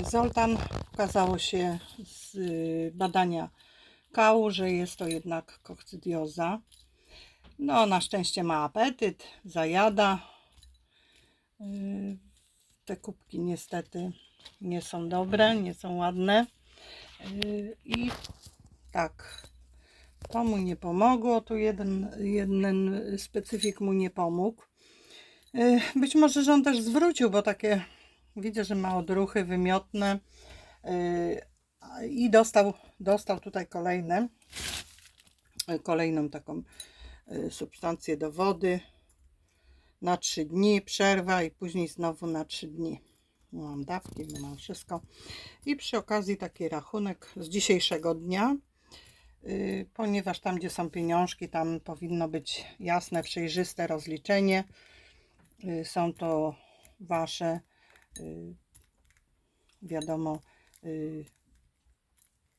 Zoltan okazało się z y, badania kału, że jest to jednak kokcydioza. No, na szczęście ma apetyt, zajada. Y, Te kubki niestety nie są dobre, nie są ładne. Y, I tak, to mu nie pomogło. Tu jeden, jeden specyfik mu nie pomógł. Być może, że on też zwrócił, bo takie widzę, że ma odruchy wymiotne. Y, I dostał, dostał tutaj kolejne, y, kolejną taką y, substancję do wody na 3 dni, przerwa i później znowu na 3 dni. Mam dawki, mam wszystko. I przy okazji taki rachunek z dzisiejszego dnia, ponieważ tam, gdzie są pieniążki, tam powinno być jasne, przejrzyste rozliczenie. Są to wasze, wiadomo, y,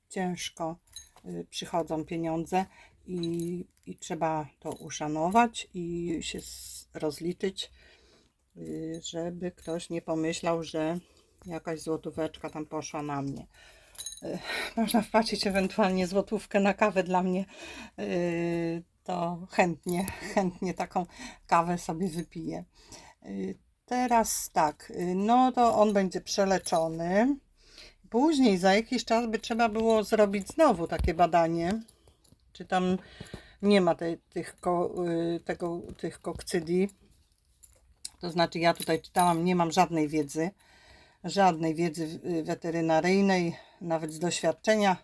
ciężko y, przychodzą pieniądze i, i trzeba to uszanować i się rozliczyć, y, żeby ktoś nie pomyślał, że jakaś złotóweczka tam poszła na mnie. Y, Można wpłacić ewentualnie złotówkę na kawę dla mnie, y, to chętnie, chętnie taką kawę sobie wypiję. Teraz tak, y, no to on będzie przeleczony. Później za jakiś czas by trzeba było zrobić znowu takie badanie, czy tam nie ma tej, tych, ko, y, tego, tych kokcydii. To znaczy ja tutaj czytałam, nie mam żadnej wiedzy, żadnej wiedzy y, weterynaryjnej, nawet z doświadczenia.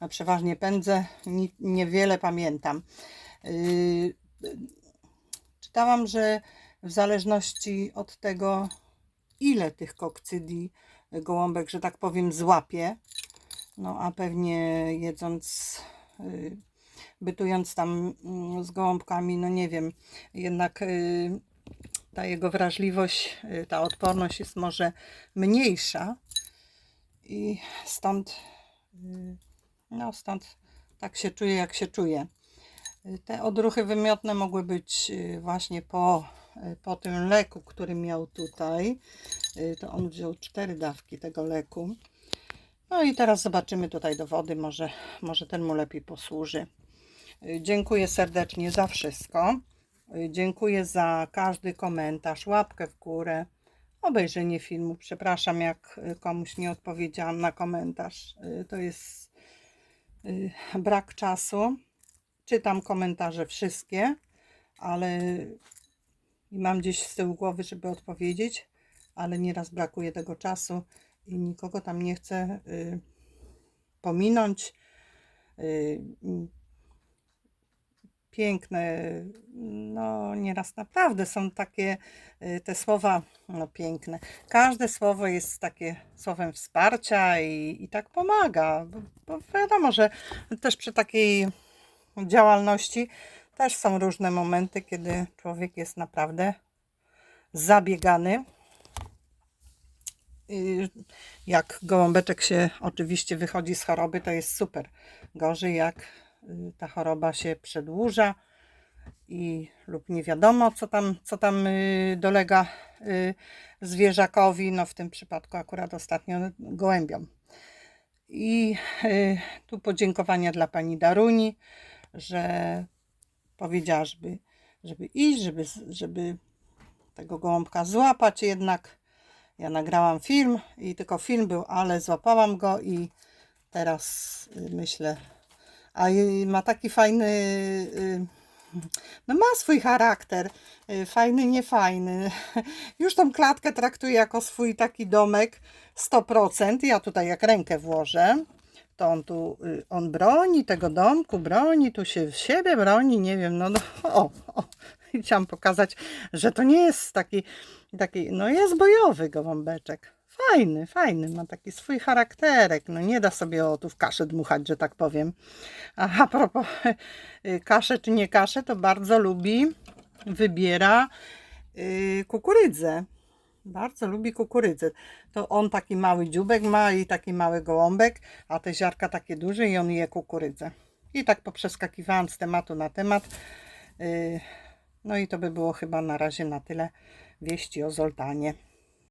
No, przeważnie pędzę, ni, niewiele pamiętam. Czytałam, że w zależności od tego, ile tych kokcydii gołąbek, że tak powiem, złapie, no a pewnie jedząc, y, bytując tam mm, z gołąbkami, no nie wiem, jednak y, ta jego wrażliwość, y, ta odporność jest może mniejsza i stąd, y, no stąd tak się czuje, jak się czuje. Y, Te odruchy wymiotne mogły być y, właśnie po, y, po tym leku, który miał tutaj. Y, To on wziął cztery dawki tego leku. No i teraz zobaczymy tutaj dowody, może, może ten mu lepiej posłuży. Y, Dziękuję serdecznie za wszystko. Dziękuję za każdy komentarz, łapkę w górę, obejrzenie filmu. Przepraszam, jak komuś nie odpowiedziałam na komentarz. To jest brak czasu. Czytam komentarze wszystkie, ale i mam gdzieś z tyłu głowy, żeby odpowiedzieć, ale nieraz brakuje tego czasu i nikogo tam nie chcę y, pominąć. Y, piękne, no nieraz naprawdę są takie y, te słowa, no piękne. Każde słowo jest takie słowem wsparcia i, i tak pomaga, bo, bo wiadomo, że też przy takiej działalności też są różne momenty, kiedy człowiek jest naprawdę zabiegany. Jak gołąbeczek się oczywiście wychodzi z choroby, to jest super. Gorzej jak y, ta choroba się przedłuża i lub nie wiadomo, co tam, co tam y, dolega y, zwierzakowi, no w tym przypadku akurat ostatnio gołębiom. I tu podziękowania dla pani Daruni, że powiedziała, żeby, żeby iść, żeby, żeby tego gołąbka złapać jednak. Ja nagrałam film i tylko film był, ale złapałam go i teraz y, myślę, a ma taki fajny, y, no ma swój charakter, y, fajny, niefajny. Już tą klatkę traktuję jako swój taki domek 100%. Ja tutaj jak rękę włożę, to on tu, y, on broni tego domku, broni, tu się w siebie broni, nie wiem, no, no o, o. Chciałam pokazać, że to nie jest taki, taki, no jest bojowy gołąbeczek. Fajny, fajny, ma taki swój charakterek, no nie da sobie o tu w kaszę dmuchać, że tak powiem. A, a propos y, kaszę czy nie kaszę, to bardzo lubi, wybiera y, kukurydzę. Bardzo lubi kukurydzę. To on taki mały dziubek ma i taki mały gołąbek, a te ziarka takie duże i on je kukurydzę. I tak poprzeskakiwałam z tematu na temat. Y, No i to by było chyba na razie na tyle wieści o Zoltanie.